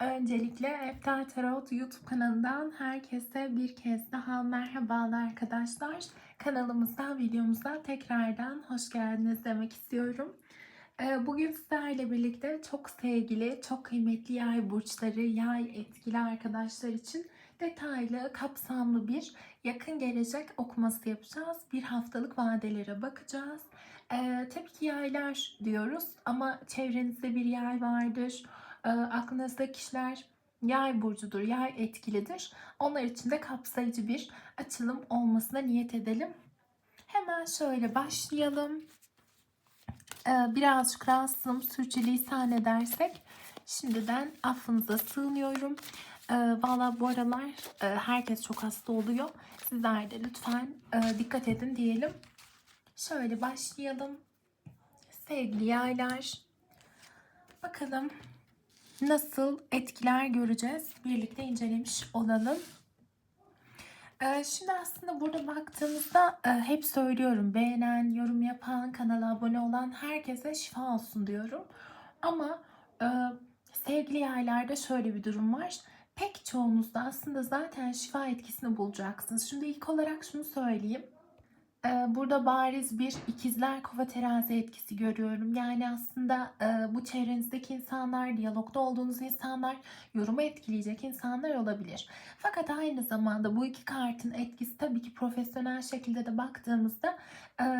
Öncelikle Eftel Tarot YouTube kanalından herkese bir kez daha merhabalar arkadaşlar. Kanalımıza, videomuza tekrardan hoş geldiniz demek istiyorum. Ee, Bugün sizlerle birlikte çok sevgili, çok kıymetli yay burçları, yay etkili arkadaşlar için detaylı, kapsamlı bir yakın gelecek okuması yapacağız. Bir haftalık vadelere bakacağız. Ee, tabii ki yaylar diyoruz ama çevrenizde bir yay vardır e, aklınızda kişiler yay burcudur, yay etkilidir. Onlar için de kapsayıcı bir açılım olmasına niyet edelim. Hemen şöyle başlayalım. E, birazcık rahatsızım, sürçülisan edersek şimdiden affınıza sığınıyorum. E, Valla bu aralar e, herkes çok hasta oluyor. Sizler de lütfen e, dikkat edin diyelim. Şöyle başlayalım. Sevgili yaylar. Bakalım nasıl etkiler göreceğiz. Birlikte incelemiş olalım. Ee, Şimdi aslında burada baktığımızda e, hep söylüyorum beğenen, yorum yapan, kanala abone olan herkese şifa olsun diyorum. Ama e, sevgili yerlerde şöyle bir durum var. Pek çoğunuzda aslında zaten şifa etkisini bulacaksınız. Şimdi ilk olarak şunu söyleyeyim. Burada bariz bir ikizler kova terazi etkisi görüyorum. Yani aslında bu çevrenizdeki insanlar, diyalogda olduğunuz insanlar, yorumu etkileyecek insanlar olabilir. Fakat aynı zamanda bu iki kartın etkisi tabii ki profesyonel şekilde de baktığımızda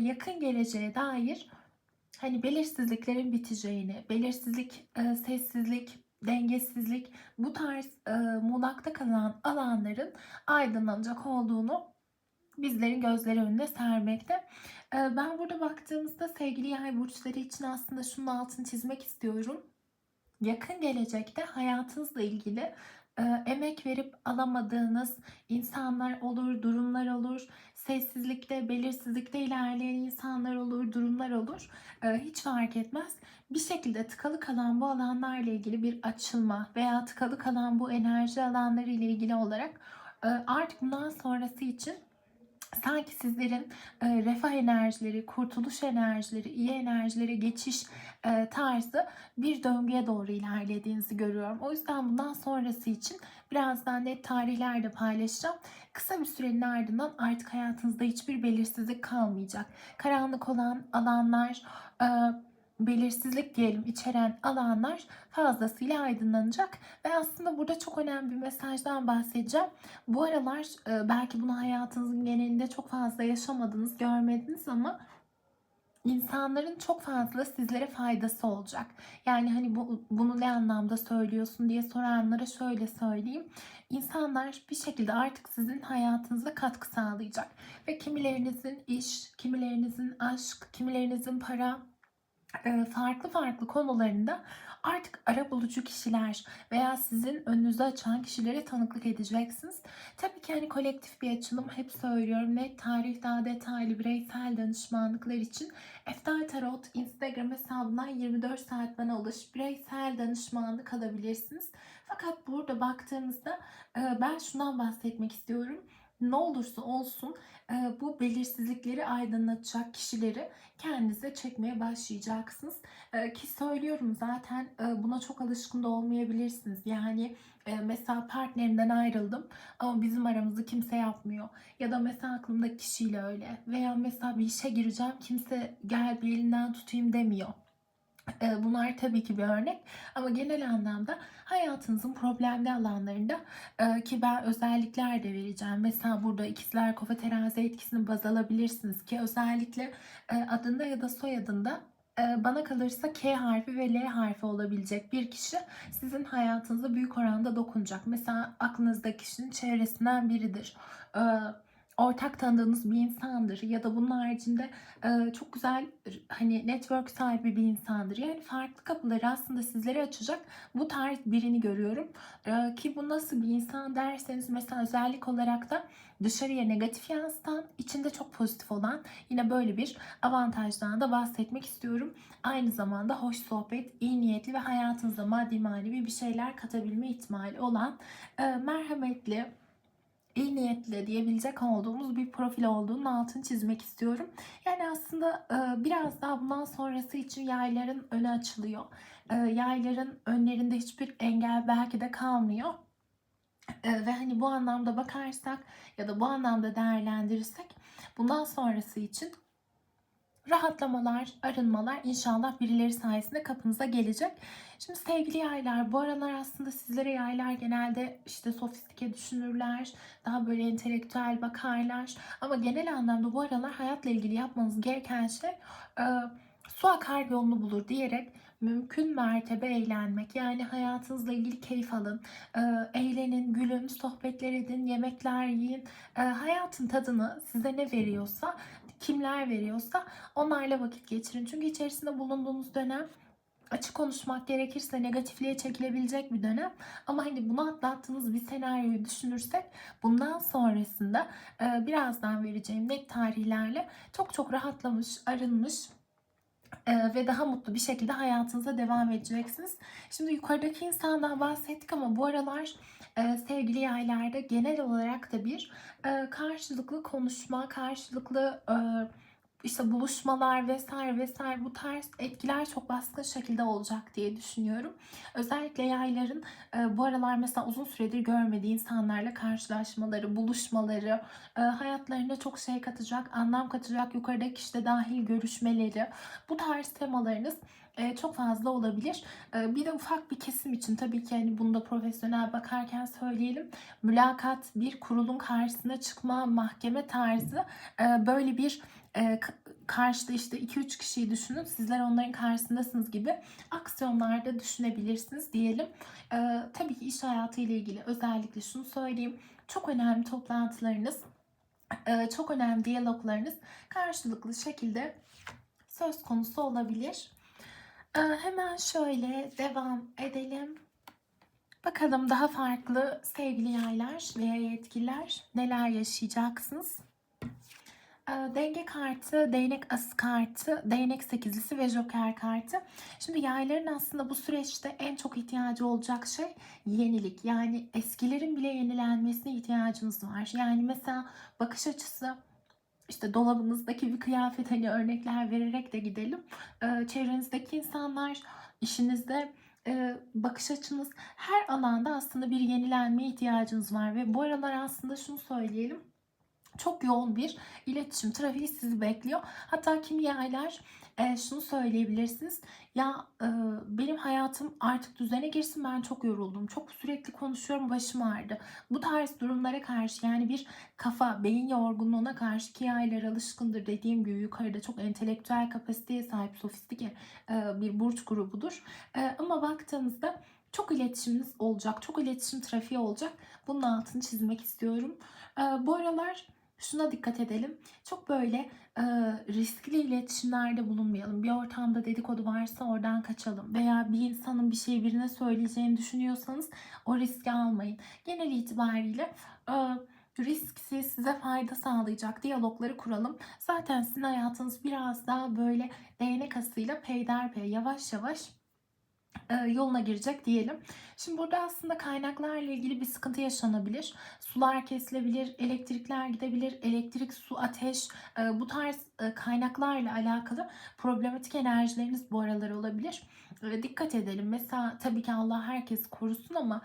yakın geleceğe dair hani belirsizliklerin biteceğini, belirsizlik, sessizlik, dengesizlik bu tarz muğlakta kalan alanların aydınlanacak olduğunu bizlerin gözleri önüne sermekte. Ee, Ben burada baktığımızda sevgili yay burçları için aslında şunun altını çizmek istiyorum. Yakın gelecekte hayatınızla ilgili e, emek verip alamadığınız insanlar olur, durumlar olur. Sessizlikte, belirsizlikte ilerleyen insanlar olur, durumlar olur. E, Hiç fark etmez. Bir şekilde tıkalı kalan bu alanlarla ilgili bir açılma veya tıkalı kalan bu enerji alanları ile ilgili olarak e, artık bundan sonrası için sanki sizlerin e, refah enerjileri, kurtuluş enerjileri, iyi enerjilere geçiş e, tarzı bir döngüye doğru ilerlediğinizi görüyorum. O yüzden bundan sonrası için birazdan net tarihler de paylaşacağım. Kısa bir sürenin ardından artık hayatınızda hiçbir belirsizlik kalmayacak. Karanlık olan alanlar, e, belirsizlik diyelim içeren alanlar fazlasıyla aydınlanacak ve aslında burada çok önemli bir mesajdan bahsedeceğim. Bu aralar e, belki bunu hayatınızın genelinde çok fazla yaşamadınız, görmediniz ama insanların çok fazla sizlere faydası olacak. Yani hani bu, bunu ne anlamda söylüyorsun diye soranlara şöyle söyleyeyim. İnsanlar bir şekilde artık sizin hayatınıza katkı sağlayacak. Ve kimilerinizin iş, kimilerinizin aşk, kimilerinizin para, farklı farklı konularında artık ara bulucu kişiler veya sizin önünüzü açan kişilere tanıklık edeceksiniz. Tabii ki hani kolektif bir açılım hep söylüyorum. Net tarih daha detaylı bireysel danışmanlıklar için Eftel Tarot Instagram hesabından 24 saat bana ulaş bireysel danışmanlık alabilirsiniz. Fakat burada baktığımızda ben şundan bahsetmek istiyorum ne olursa olsun bu belirsizlikleri aydınlatacak kişileri kendinize çekmeye başlayacaksınız. Ki söylüyorum zaten buna çok alışkın da olmayabilirsiniz. Yani mesela partnerimden ayrıldım ama bizim aramızı kimse yapmıyor. Ya da mesela aklımdaki kişiyle öyle. Veya mesela bir işe gireceğim kimse gel bir elinden tutayım demiyor. Bunlar tabii ki bir örnek ama genel anlamda hayatınızın problemli alanlarında ki ben özellikler de vereceğim. Mesela burada ikizler kova terazi etkisini baz alabilirsiniz ki özellikle adında ya da soyadında bana kalırsa K harfi ve L harfi olabilecek bir kişi sizin hayatınıza büyük oranda dokunacak. Mesela aklınızdaki kişinin çevresinden biridir. Ortak tanıdığınız bir insandır ya da bunun haricinde e, çok güzel hani network sahibi bir insandır. Yani farklı kapıları aslında sizlere açacak bu tarz birini görüyorum. E, ki bu nasıl bir insan derseniz mesela özellik olarak da dışarıya negatif yansıtan, içinde çok pozitif olan yine böyle bir avantajdan da bahsetmek istiyorum. Aynı zamanda hoş sohbet, iyi niyetli ve hayatınıza maddi manevi bir şeyler katabilme ihtimali olan e, merhametli, iyi niyetli diyebilecek olduğumuz bir profil olduğunun altını çizmek istiyorum. Yani aslında e, biraz daha bundan sonrası için yayların önü açılıyor. E, yayların önlerinde hiçbir engel belki de kalmıyor. E, ve hani bu anlamda bakarsak ya da bu anlamda değerlendirirsek bundan sonrası için rahatlamalar, arınmalar inşallah birileri sayesinde kapınıza gelecek. Şimdi sevgili yaylar bu aralar aslında sizlere yaylar genelde işte sofistike düşünürler, daha böyle entelektüel bakarlar. Ama genel anlamda bu aralar hayatla ilgili yapmanız gereken şey e, su akar yolunu bulur diyerek mümkün mertebe eğlenmek. Yani hayatınızla ilgili keyif alın, e, eğlenin, gülün, sohbetler edin, yemekler yiyin. E, hayatın tadını size ne veriyorsa, kimler veriyorsa onlarla vakit geçirin. Çünkü içerisinde bulunduğunuz dönem açık konuşmak gerekirse negatifliğe çekilebilecek bir dönem. Ama hani bunu atlattığınız bir senaryoyu düşünürsek bundan sonrasında birazdan vereceğim net tarihlerle çok çok rahatlamış, arınmış ve daha mutlu bir şekilde hayatınıza devam edeceksiniz. Şimdi yukarıdaki insandan bahsettik ama bu aralar e, sevgili yaylarda genel olarak da bir e, karşılıklı konuşma, karşılıklı e, işte buluşmalar vesaire vesaire bu tarz etkiler çok baskın şekilde olacak diye düşünüyorum. Özellikle yayların e, bu aralar mesela uzun süredir görmediği insanlarla karşılaşmaları, buluşmaları, e, hayatlarına çok şey katacak, anlam katacak, yukarıdaki işte dahil görüşmeleri, bu tarz temalarınız e, çok fazla olabilir. E, bir de ufak bir kesim için tabii ki hani bunu da profesyonel bakarken söyleyelim. Mülakat bir kurulun karşısına çıkma mahkeme tarzı e, böyle bir e, karşıda işte 2-3 kişiyi düşünün. Sizler onların karşısındasınız gibi aksiyonlarda düşünebilirsiniz diyelim. Tabii ki iş hayatı ile ilgili özellikle şunu söyleyeyim. Çok önemli toplantılarınız, çok önemli diyaloglarınız karşılıklı şekilde söz konusu olabilir. E, hemen şöyle devam edelim. Bakalım daha farklı sevgili yaylar veya yetkililer neler yaşayacaksınız? Ee, denge kartı, değnek ası kartı, değnek sekizlisi ve joker kartı. Şimdi yayların aslında bu süreçte en çok ihtiyacı olacak şey yenilik. Yani eskilerin bile yenilenmesine ihtiyacınız var. Yani mesela bakış açısı işte dolabınızdaki bir kıyafet hani örnekler vererek de gidelim. Ee, çevrenizdeki insanlar, işinizde bakış açınız her alanda aslında bir yenilenmeye ihtiyacınız var ve bu aralar aslında şunu söyleyelim çok yoğun bir iletişim trafiği sizi bekliyor. Hatta kimi yaylar e, şunu söyleyebilirsiniz. Ya e, benim hayatım artık düzene girsin ben çok yoruldum. Çok sürekli konuşuyorum başım ağrıdı. Bu tarz durumlara karşı yani bir kafa, beyin yorgunluğuna karşı ki yaylar alışkındır. Dediğim gibi yukarıda çok entelektüel kapasiteye sahip sofistike e, bir burç grubudur. E, ama baktığınızda çok iletişiminiz olacak. Çok iletişim trafiği olacak. Bunun altını çizmek istiyorum. E, bu aralar şuna dikkat edelim. Çok böyle e, riskli iletişimlerde bulunmayalım. Bir ortamda dedikodu varsa oradan kaçalım. Veya bir insanın bir şeyi birine söyleyeceğini düşünüyorsanız o riski almayın. Genel itibariyle e, risksiz size fayda sağlayacak diyalogları kuralım. Zaten sizin hayatınız biraz daha böyle değnek asıyla peyderpey yavaş yavaş yoluna girecek diyelim. Şimdi burada aslında kaynaklarla ilgili bir sıkıntı yaşanabilir. Sular kesilebilir, elektrikler gidebilir, elektrik, su, ateş e, bu tarz e, kaynaklarla alakalı problematik enerjileriniz bu aralar olabilir. Dikkat edelim. Mesela tabii ki Allah herkes korusun ama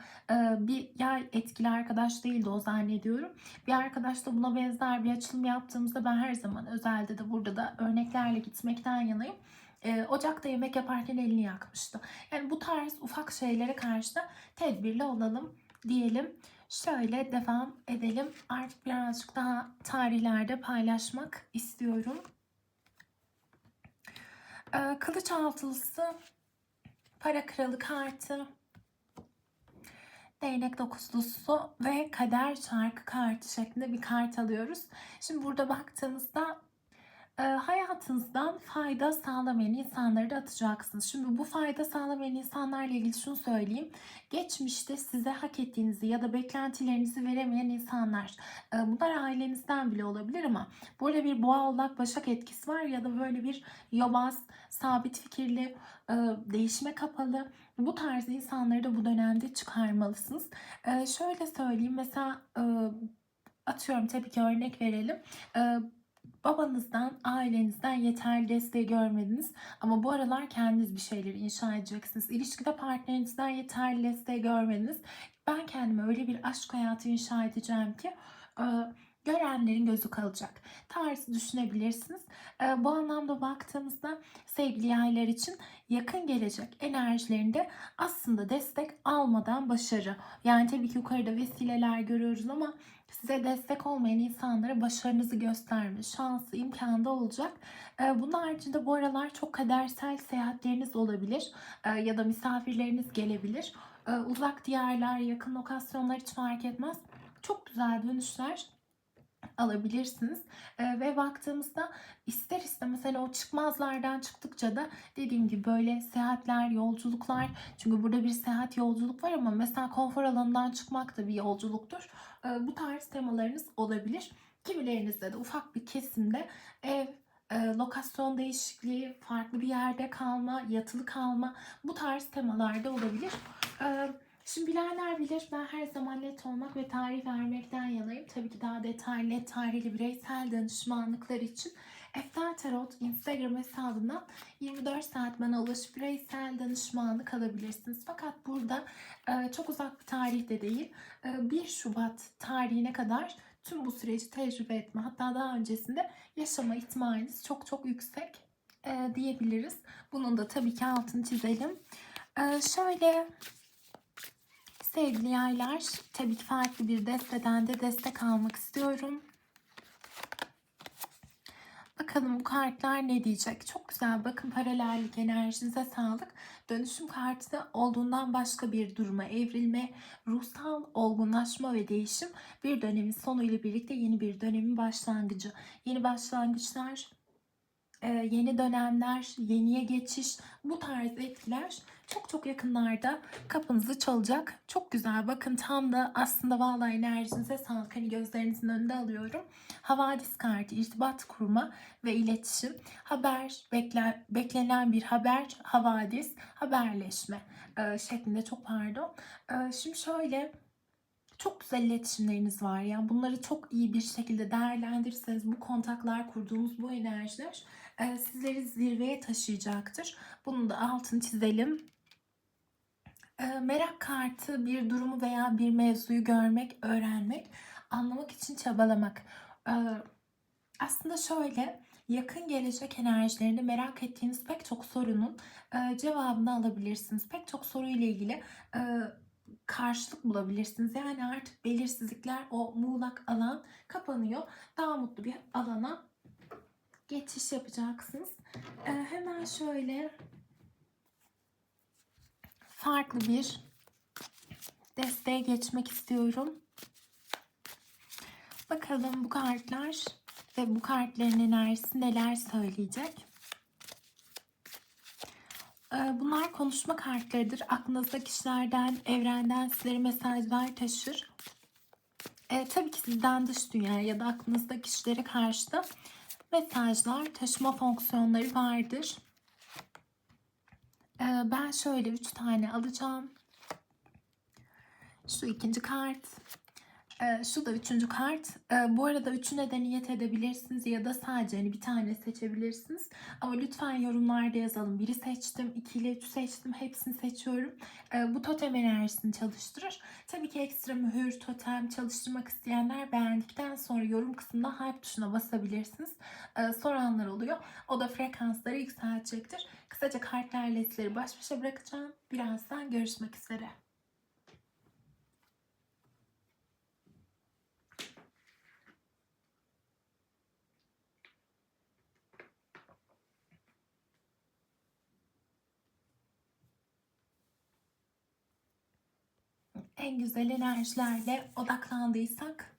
bir yay etkili arkadaş değildi o zannediyorum. Bir arkadaş da buna benzer bir açılım yaptığımızda ben her zaman özelde de burada da örneklerle gitmekten yanayım e, ocakta yemek yaparken elini yakmıştı. Yani bu tarz ufak şeylere karşı da tedbirli olalım diyelim. Şöyle devam edelim. Artık birazcık daha tarihlerde paylaşmak istiyorum. E, kılıç altılısı, para kralı kartı, değnek dokuzlusu ve kader çarkı kartı şeklinde bir kart alıyoruz. Şimdi burada baktığımızda hayatınızdan fayda sağlamayan insanları da atacaksınız. Şimdi bu fayda sağlamayan insanlarla ilgili şunu söyleyeyim. Geçmişte size hak ettiğinizi ya da beklentilerinizi veremeyen insanlar. Bunlar ailenizden bile olabilir ama burada bir boğa oğlak başak etkisi var ya da böyle bir yobaz, sabit fikirli, değişime kapalı bu tarz insanları da bu dönemde çıkarmalısınız. Şöyle söyleyeyim mesela... Atıyorum tabii ki örnek verelim. Babanızdan, ailenizden yeterli desteği görmediniz. Ama bu aralar kendiniz bir şeyleri inşa edeceksiniz. İlişkide partnerinizden yeterli desteği görmediniz. Ben kendime öyle bir aşk hayatı inşa edeceğim ki e, görenlerin gözü kalacak. Tarzı düşünebilirsiniz. E, bu anlamda baktığımızda sevgili yaylar için yakın gelecek enerjilerinde aslında destek almadan başarı. Yani tabii ki yukarıda vesileler görüyoruz ama size destek olmayan insanlara başarınızı gösterme şansı, imkanı da olacak. Ee, bunun haricinde bu aralar çok kadersel seyahatleriniz olabilir Ee, ya da misafirleriniz gelebilir. Ee, Uzak diyarlar, yakın lokasyonlar hiç fark etmez. Çok güzel dönüşler alabilirsiniz. Ee, ve baktığımızda ister istemez hani o çıkmazlardan çıktıkça da dediğim gibi böyle seyahatler, yolculuklar çünkü burada bir seyahat yolculuk var ama mesela konfor alanından çıkmak da bir yolculuktur. Ee, bu tarz temalarınız olabilir. Kimilerinizde de ufak bir kesimde ev, e, lokasyon değişikliği, farklı bir yerde kalma, yatılı kalma bu tarz temalarda olabilir. Ee, Şimdi bilenler bilir ben her zaman net olmak ve tarih vermekten yanayım. Tabii ki daha detaylı, net tarihli bireysel danışmanlıklar için Eftel Tarot Instagram hesabından 24 saat bana ulaşıp bireysel danışmanlık alabilirsiniz. Fakat burada e, çok uzak bir tarihte değil, e, 1 Şubat tarihine kadar tüm bu süreci tecrübe etme hatta daha öncesinde yaşama ihtimaliniz çok çok yüksek e, diyebiliriz. Bunun da tabii ki altını çizelim. E, şöyle sevgili yaylar tabii ki farklı bir desteden de destek almak istiyorum. Bakalım bu kartlar ne diyecek? Çok güzel. Bakın paralellik enerjinize sağlık. Dönüşüm kartı olduğundan başka bir duruma evrilme, ruhsal olgunlaşma ve değişim bir dönemin sonu ile birlikte yeni bir dönemin başlangıcı. Yeni başlangıçlar, yeni dönemler, yeniye geçiş bu tarz etkiler çok çok yakınlarda kapınızı çalacak. Çok güzel. Bakın tam da aslında vallahi enerjinize sağlık. Hani gözlerinizin önünde alıyorum. Havadis kartı, irtibat kurma ve iletişim. Haber, bekler, beklenen bir haber, havadis, haberleşme e, şeklinde çok pardon. E, şimdi şöyle çok güzel iletişimleriniz var. Yani bunları çok iyi bir şekilde değerlendirirseniz bu kontaklar kurduğunuz bu enerjiler e, sizleri zirveye taşıyacaktır. Bunun da altını çizelim. E, merak kartı bir durumu veya bir mevzuyu görmek, öğrenmek, anlamak için çabalamak. E, aslında şöyle yakın gelecek enerjilerinde merak ettiğiniz pek çok sorunun e, cevabını alabilirsiniz. Pek çok soruyla ilgili e, karşılık bulabilirsiniz. Yani artık belirsizlikler o muğlak alan kapanıyor. Daha mutlu bir alana geçiş yapacaksınız. Ee, hemen şöyle farklı bir desteğe geçmek istiyorum. Bakalım bu kartlar ve bu kartların enerjisi neler söyleyecek. Ee, bunlar konuşma kartlarıdır. Aklınızda kişilerden, evrenden sizlere mesajlar taşır. E, tabii ki sizden dış dünya ya da aklınızda kişilere karşı da mesajlar taşıma fonksiyonları vardır. E, ben şöyle 3 tane alacağım. Şu ikinci kart. Ee, şu da üçüncü kart. Ee, bu arada üçüne de niyet edebilirsiniz ya da sadece hani bir tane seçebilirsiniz. Ama lütfen yorumlarda yazalım. Biri seçtim, iki ile üç seçtim. Hepsini seçiyorum. Ee, bu totem enerjisini çalıştırır. Tabii ki ekstra mühür, totem çalıştırmak isteyenler beğendikten sonra yorum kısmında hype tuşuna basabilirsiniz. Soranlar oluyor. O da frekansları yükseltecektir. Kısaca kartlarla sizleri baş başa bırakacağım. Birazdan görüşmek üzere. En güzel enerjilerle odaklandıysak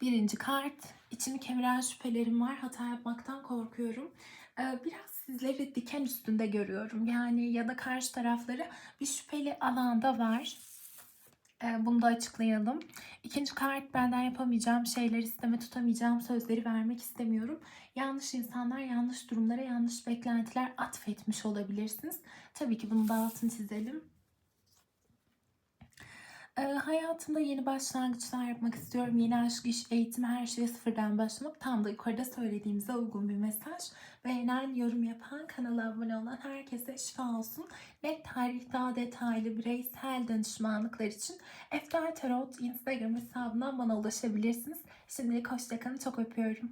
birinci kart içimi kemiren şüphelerim var hata yapmaktan korkuyorum ee, biraz sizleri diken üstünde görüyorum yani ya da karşı tarafları bir şüpheli alanda var ee, bunu da açıklayalım. İkinci kart benden yapamayacağım şeyler isteme tutamayacağım sözleri vermek istemiyorum. Yanlış insanlar yanlış durumlara yanlış beklentiler atfetmiş olabilirsiniz. Tabii ki bunu da altını çizelim. Ee, hayatımda yeni başlangıçlar yapmak istiyorum. Yeni aşk, iş, eğitim, her şeye sıfırdan başlamak. Tam da yukarıda söylediğimize uygun bir mesaj. Beğenen, yorum yapan, kanala abone olan herkese şifa olsun. Net tarih, daha detaylı bireysel danışmanlıklar için Eftar Tarot Instagram hesabından bana ulaşabilirsiniz. Şimdilik hoşçakalın. Çok öpüyorum.